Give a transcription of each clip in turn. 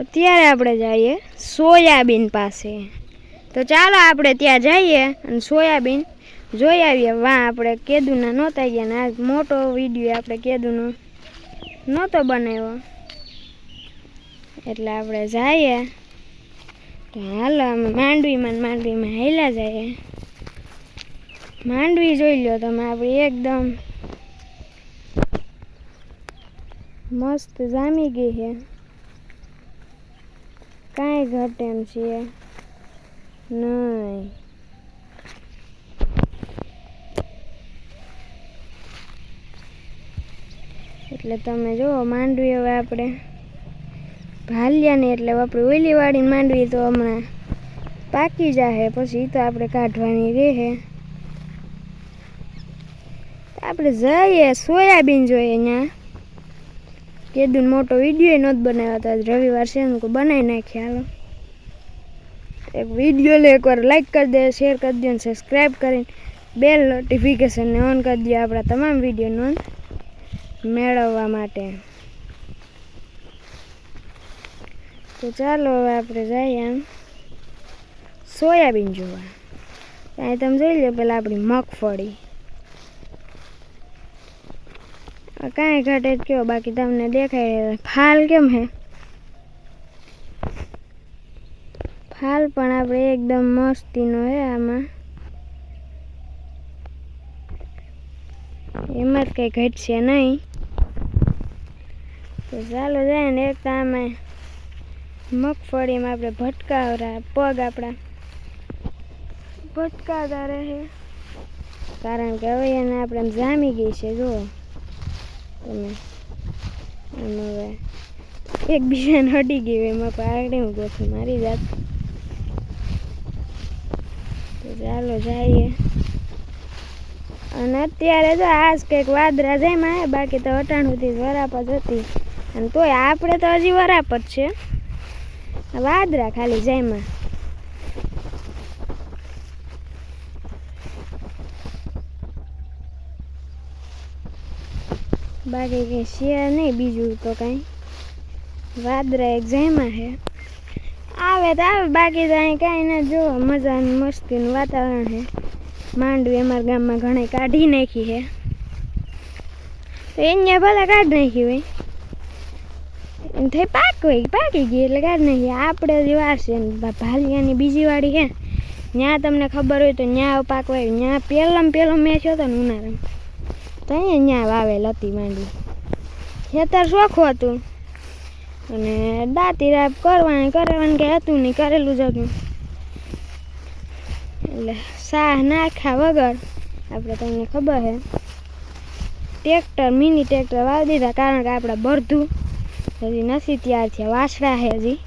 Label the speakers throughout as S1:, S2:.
S1: અત્યારે આપણે જઈએ સોયાબીન પાસે. તો ચાલો આપણે ત્યાં જઈએ અને સોયાબીન જોઈ આવીએ. વાં આપણે કેદુના નહોતા ગયા ને. આ મોટો વીડિયો આપણે કેદુનો નહોતો બનાવ્યો. એટલે આપણે જઈએ. તો હાલો, અમે માંડવીમાં માંડવીમાં હેલા જઈએ. માંડવી જોઈ લો તમે, આપણે એકદમ મસ્ત જામી ગઈ છે. કાંઈ ઘટે એમ છીએ નહીં. એટલે તમે જુઓ, માંડવી હવે આપણે ભાલ્યા ને એટલે આપણે ઓઈલી વાળી માંડવી તો હમણાં પાકી જાહે, પછી તો આપણે કાઢવાની રહે. આપણે જઈએ સોયાબીન જોઈએ ત્યાં કેદુન મોટો વીડિયો નહોતો બનાવ્યો તો આજ રવિવાર છે કોઈ બનાવી નાખીએ હાલો. એક વીડિયો લે એકવાર લાઈક કરી દે શેર કરી દો અને સબસ્ક્રાઈબ કરીને બેલ નોટિફિકેશનને ઓન કરી દે આપણા તમામ વીડિયો નોંધ મેળવવા માટે. તો ચાલો હવે આપણે જઈએ આમ. સોયાબીન જોવા. ત્યાં તમે જોઈ લો પેલા આપણી મગફળી આ કાંઈ ઘટે જ કયો બાકી તમને દેખાય ફાલ કેમ હે? ફાલ પણ આપણે એકદમ મસ્તીનો હે આમાં. એમાં જ કંઈ ઘટશે નહીં. તો ચાલો જાય ને એક તો આમાં મગફળીમાં આપણે ભટકાવરા, પગ આપણા. ભટકાતા રહે. કારણ કે હવે એને આપણે જામી ગઈ છે, જુઓ. તમે હવે. એકબીજાને હટી ગયું એમાં પાકડી હું ગોઠું મારી જાત તો ચાલો જઈએ. અને અત્યારે તો આજ કંઈક વાદરા જાય હે બાકી તો અટાણ સુધી વરાપ જ હતી. અને તોય આપણે તો હજી વરાપ જ છે. વાદરા ખાલી જેમાં બાકી કઈ છે નહીં, બીજું તો કાંઈ. વાદરા એક જેમાં છે. આવે તો આવે, બાકી તો અહીં કાંઈ ના, જો મજા મસ્તીનું વાતાવરણ છે. માંડવી અમારા ગામમાં ઘણી કાઢી નાખી છે. તો એને ભલે કાઢી નાખી હોય. એમ થઈ પાક હોય, પાકી ગઈ એટલે કાઢી નાખી. આપણે જ વાર છે ને ભાલિયાની બીજી વાડી છે ત્યાં તમને ખબર હોય તો ત્યાં પાકવાય ત્યાં પહેલાં પહેલો મેચ હતો ને ઉનાળામાં. તો અહીંયા વાવેલ હતી માંડવી ખેતર ચોખ્ખું હતું. અને દાંતી રાપ કરવાની કરવાનું કંઈ હતું નહીં, કરેલું જ હતું. એટલે સાહ નાખ્યા વગર આપણે તમને ખબર છે ટ્રેક્ટર, મિની ટ્રેક્ટર વાવી દીધા કારણ કે આપણે બરધું હજી નથી તૈયાર છે વાસડા છે હજી.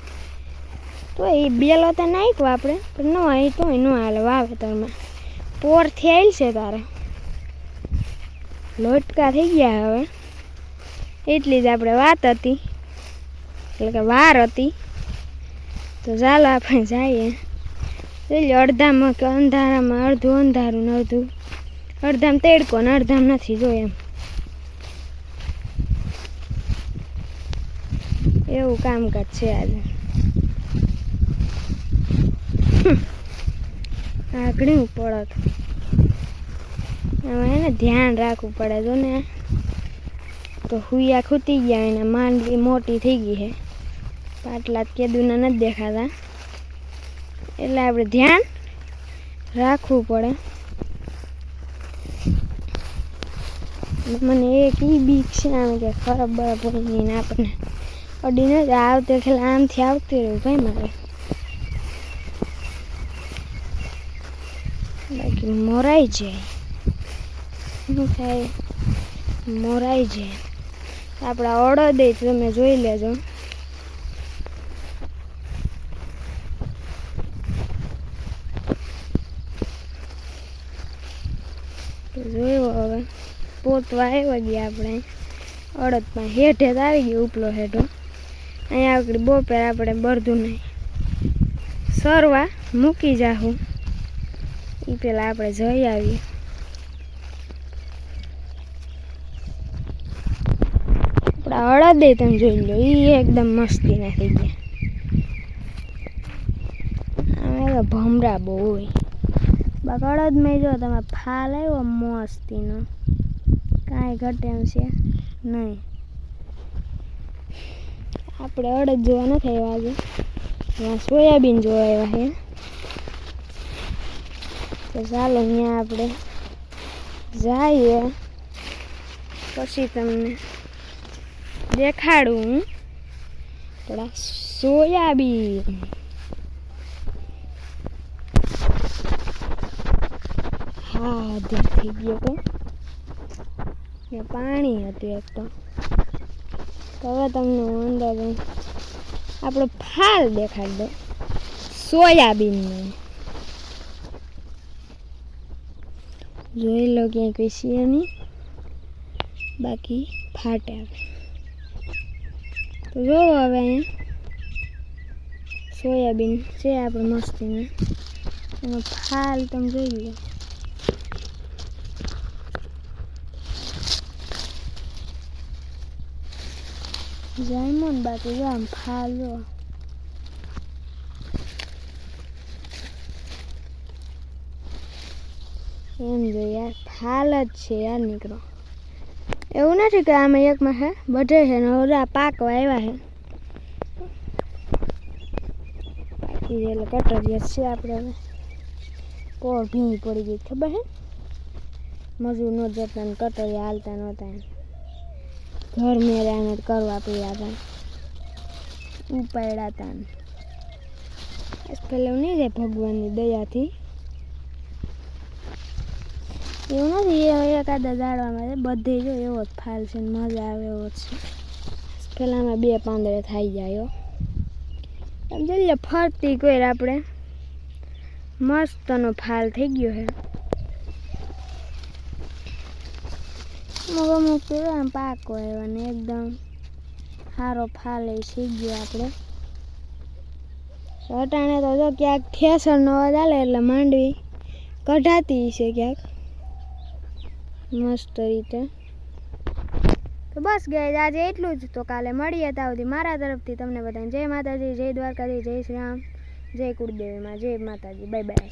S1: તો એ બેલો તો નાખ્યો આપણે, પણ ન, એ તોય ન હાલ વાવેતરમાં. પોરથી આવેલ છે તારે. લોટકા થઈ ગયા હવે. એટલી જ આપણે વાત હતી. એટલે કે વાર હતી. તો ચાલો આપણે જઈએ. એટલે અડધામાં કે અંધારામાં, અડધું અંધારું ને અડધું. અડધામાં તેડકો ને અડધામ નથી જો એમ. એવું કામકાજ છે આજે. આગળ એમાં એને ધ્યાન રાખવું પડે જો ને તો હુયા ખૂતી ગયા એને માંડવી મોટી થઈ ગઈ છે. પાટલા કેદુના નથી દેખાતા. એટલે આપણે ધ્યાન રાખવું પડે. મને એક ઈ બીક છે, આમ કે ખરાબ બરાબર નહીં આપણને. અડીને જ આવતી એટલે આમથી આવતી રહ્યું ભાઈ મારે. બાકી મોરાઈ જાય. શું થાય? મોરાઈ જાય આપણા અડદે તમે જોઈ લેજો. જોયું હવે. પોતવા આવ્યા ગયા આપણે. અડદમાં હેઠે જ આવી ગયો ઉપલો હેઠો. અહીંયા આગળ બપોર આપણે બરધું નહીં. સરવા મૂકી જાહું. એ પેલા આપણે જઈ આવીએ. આપણા તમે જોઈ લો એ એકદમ મસ્તીના થઈ ગયા ભમરા બહુ હોય બાકી મેં જો તમે ફાલ આવ્યો મસ્તીનો કાંઈ ઘટે એમ છે નહીં આપણે અડદ જોવા નથી આવ્યા આજે ત્યાં સોયાબીન જોવા આવ્યા છે તો ચાલો અહીંયા આપણે જઈએ પછી તમને દેખાડું. થોડા સોયાબીન. હા ધ્યાન થઈ ગયો તો. પાણી હતું એક તો. હવે તમને અંદર આપણો ફાલ દેખાડી દો સોયાબીનનો. જોઈ લો ક્યાંય કઈ છે બાકી ફાટે. આવે તો જોવો હવે સોયાબીન છે આપણે મસ્તીને. એનો ફાલ તમે જોઈ લો. જાયમો ને બાકી જો આમ ફાલ જો. એમ જો યાર ફાલ જ છે યાર નીકળો. એવું નથી કે આમાં એકમાં છે બધે છે ને બધા પાક આવ્યા છે પાકી એટલે કટરિયા છે આપણે હવે. કોર ભીની પડી ગઈ ખબર છે મજૂર ન જતા ને કટરિયા હાલતા નહોતા ઘર મેળ્યા કરવા પડ્યા હતા. ઉપાડ્યા હતા પેલું નહીં જાય ભગવાનની દયાથી? એવું નથી, એ એકાદા દાડવામાં છે. બધે જો એવો જ ફાલ છે મજા આવે એવો જ છે. પેલામાં બે પાંદડે થઈ જાય એમ જલ્દી ફરતી કોઈ આપણે. મસ્તનો ફાલ થઈ ગયો છે. અમુક અમુક આમ પાકો આવ્યો ને એકદમ સારો ફાલ એ થઈ ગયો આપણે. અટાણે તો જો ક્યાંક ઠેસરનો અવાજ આલે એટલે માંડવી કઢાતી છે ક્યાંક. મસ્ત રીતે. તો બસ ગઈ આજે એટલું જ. તો કાલે મળીએ ત્યાં સુધી મારા તરફથી તમને બધાને. જય માતાજી, જય દ્વારકાજી જય શ્રી રામ, જય કુળદેવીમાં, જય માતાજી. Bye bye